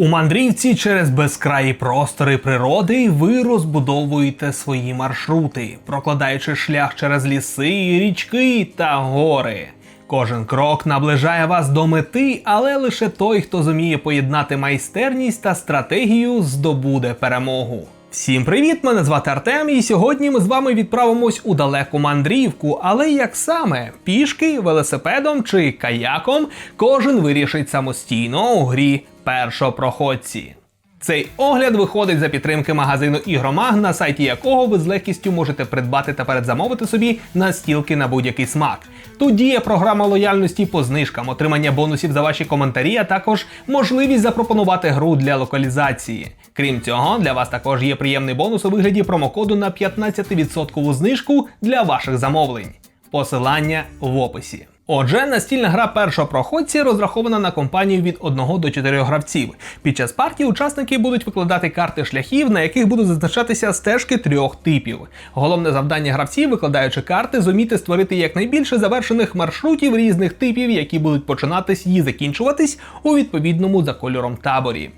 У мандрівці через безкраї простори природи ви розбудовуєте свої маршрути, прокладаючи шлях через ліси, річки та гори. Кожен крок наближає вас до мети, але лише той, хто зуміє поєднати майстерність та стратегію, здобуде перемогу. Всім привіт! Мене звати Артем, і сьогодні ми з вами відправимось у далеку мандрівку. Але як саме пішки, велосипедом чи каяком, кожен вирішить самостійно у грі першопроходці. Цей огляд виходить за підтримки магазину Ігромаг, на сайті якого ви з легкістю можете придбати та передзамовити собі настілки на будь-який смак. Тут діє програма лояльності по знижкам, отримання бонусів за ваші коментарі, а також можливість запропонувати гру для локалізації. Крім цього, для вас також є приємний бонус у вигляді промокоду на 15% знижку для ваших замовлень. Посилання в описі. Отже, настільна гра першого проходці розрахована на компанію від 1 до 4 гравців. Під час партії учасники будуть викладати карти шляхів, на яких будуть зазначатися стежки трьох типів. Головне завдання гравців, викладаючи карти, зуміти створити якнайбільше завершених маршрутів різних типів, які будуть починатись і закінчуватись у відповідному за кольором таборі.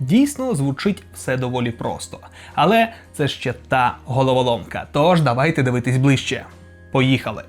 Дійсно, звучить все доволі просто, але це ще та головоломка. Тож давайте дивитись ближче. Поїхали!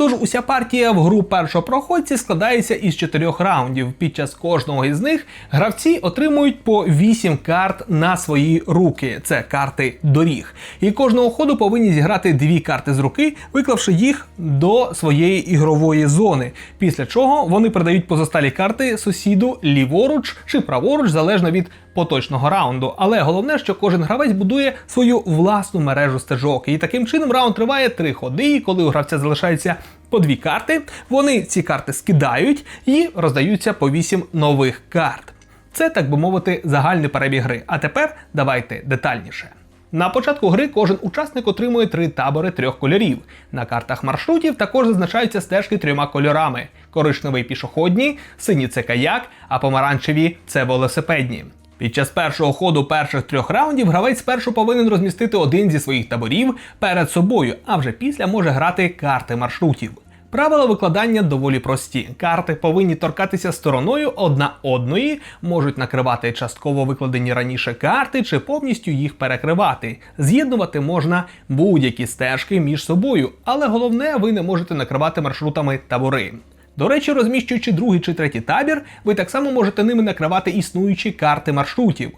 Тож уся партія в гру першопроходці складається із чотирьох раундів. Під час кожного із них гравці отримують по 8 карт на свої руки. Це карти доріг. І кожного ходу повинні зіграти дві карти з руки, виклавши їх до своєї ігрової зони. Після чого вони передають позосталі карти сусіду ліворуч чи праворуч, залежно від поточного раунду. Але головне, що кожен гравець будує свою власну мережу стежок. І таким чином раунд триває три ходи. І коли у гравця залишається по дві карти, вони ці карти скидають і роздаються по вісім нових карт. Це, так би мовити, загальний перебіг гри. А тепер давайте детальніше. На початку гри кожен учасник отримує три табори трьох кольорів. На картах маршрутів також зазначаються стежки трьома кольорами: коричневий пішохідні, сині це каяк, а помаранчеві це велосипедні. Під час першого ходу перших трьох раундів гравець спершу повинен розмістити один зі своїх таборів перед собою, а вже після може грати карти маршрутів. Правила викладання доволі прості. Карти повинні торкатися стороною одна одної, можуть накривати частково викладені раніше карти чи повністю їх перекривати. З'єднувати можна будь-які стежки між собою, але головне, ви не можете накривати маршрутами табори. До речі, розміщуючи другий чи третій табір, ви так само можете ними накривати існуючі карти маршрутів.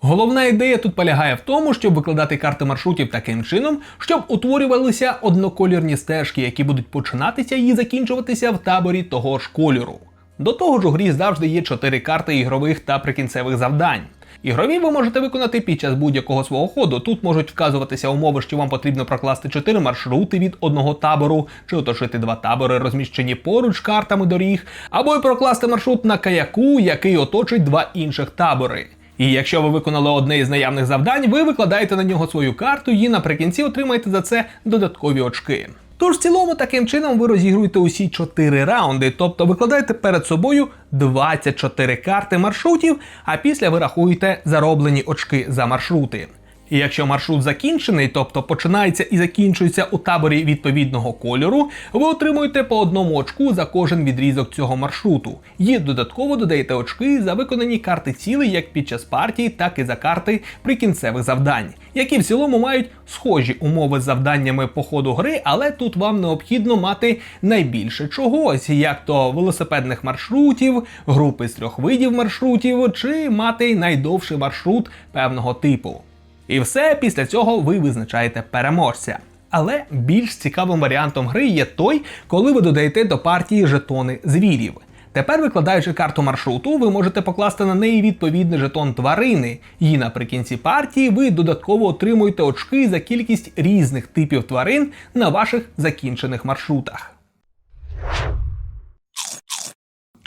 Головна ідея тут полягає в тому, щоб викладати карти маршрутів таким чином, щоб утворювалися одноколірні стежки, які будуть починатися і закінчуватися в таборі того ж кольору. До того ж, у грі завжди є чотири карти ігрових та прикінцевих завдань. Ігрові ви можете виконати під час будь-якого свого ходу. Тут можуть вказуватися умови, що вам потрібно прокласти 4 маршрути від одного табору, чи оточити два табори, розміщені поруч картами доріг, або й прокласти маршрут на каяку, який оточить два інших табори. І якщо ви виконали одне із наявних завдань, ви викладаєте на нього свою карту і наприкінці отримаєте за це додаткові очки. Тож, в цілому, таким чином ви розігруєте усі 4 раунди, тобто викладаєте перед собою 24 карти маршрутів, а після ви рахуєте зароблені очки за маршрути. І якщо маршрут закінчений, тобто починається і закінчується у таборі відповідного кольору, ви отримуєте по одному очку за кожен відрізок цього маршруту. І додатково додаєте очки за виконані карти цілей як під час партії, так і за карти прикінцевих завдань, які в цілому мають схожі умови з завданнями по ходу гри, але тут вам необхідно мати найбільше чогось, як то велосипедних маршрутів, групи з трьох видів маршрутів, чи мати найдовший маршрут певного типу. І все після цього ви визначаєте переможця. Але більш цікавим варіантом гри є той, коли ви додаєте до партії жетони звірів. Тепер, викладаючи карту маршруту, ви можете покласти на неї відповідний жетон тварини, і наприкінці партії ви додатково отримуєте очки за кількість різних типів тварин на ваших закінчених маршрутах.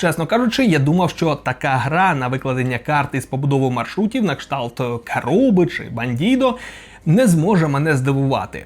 Чесно кажучи, я думав, що така гра на викладення карти з побудову маршрутів на кшталт Каруби чи Бандідо не зможе мене здивувати.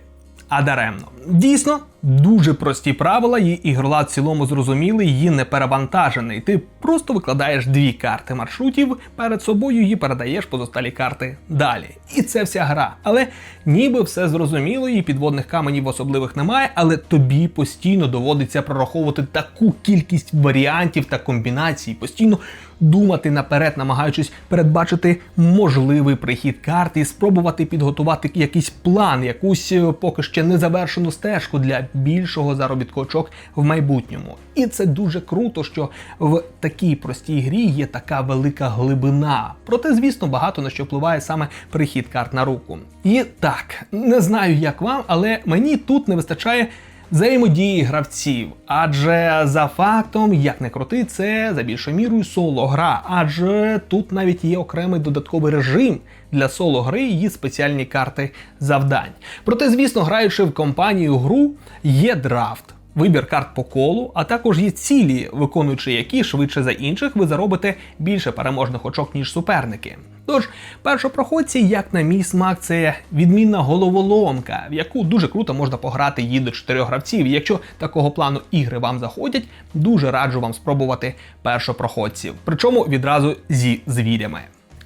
А даремно. Дійсно, Дуже прості правила, і ігролад в цілому зрозумілий, її не перевантажений. Ти просто викладаєш дві карти маршрутів перед собою і передаєш позосталі карти далі. І це вся гра. Але ніби все зрозуміло, і підводних каменів особливих немає, але тобі постійно доводиться прораховувати таку кількість варіантів та комбінацій, постійно думати наперед, намагаючись передбачити можливий прихід карти і спробувати підготувати якийсь план, якусь е, поки ще не завершену стежку для більшого заробітку очок в майбутньому. І це дуже круто, що в такій простій грі є така велика глибина. Проте, звісно, багато на що впливає саме прихід карт на руку. І так, не знаю, як вам, але мені тут не вистачає взаємодії гравців. Адже за фактом, як не крути, це за більшою мірою соло гра. Адже тут навіть є окремий додатковий режим для соло гри і її спеціальні карти завдань. Проте, звісно, граючи в компанію гру, є драфт. Вибір карт по колу, а також є цілі, виконуючи які швидше за інших, ви заробите більше переможних очок, ніж суперники. Тож, першопроходці, як на мій смак, це відмінна головоломка, в яку дуже круто можна пограти її до чотирьох гравців. І якщо такого плану ігри вам заходять, дуже раджу вам спробувати першопроходців. Причому відразу зі звірями.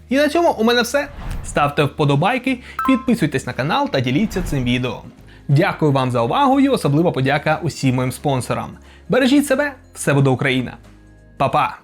І на цьому у мене все. Ставте вподобайки, підписуйтесь на канал та діліться цим відео. Дякую вам за увагу і особлива подяка усім моїм спонсорам. Бережіть себе, все буде Україна. Па-па!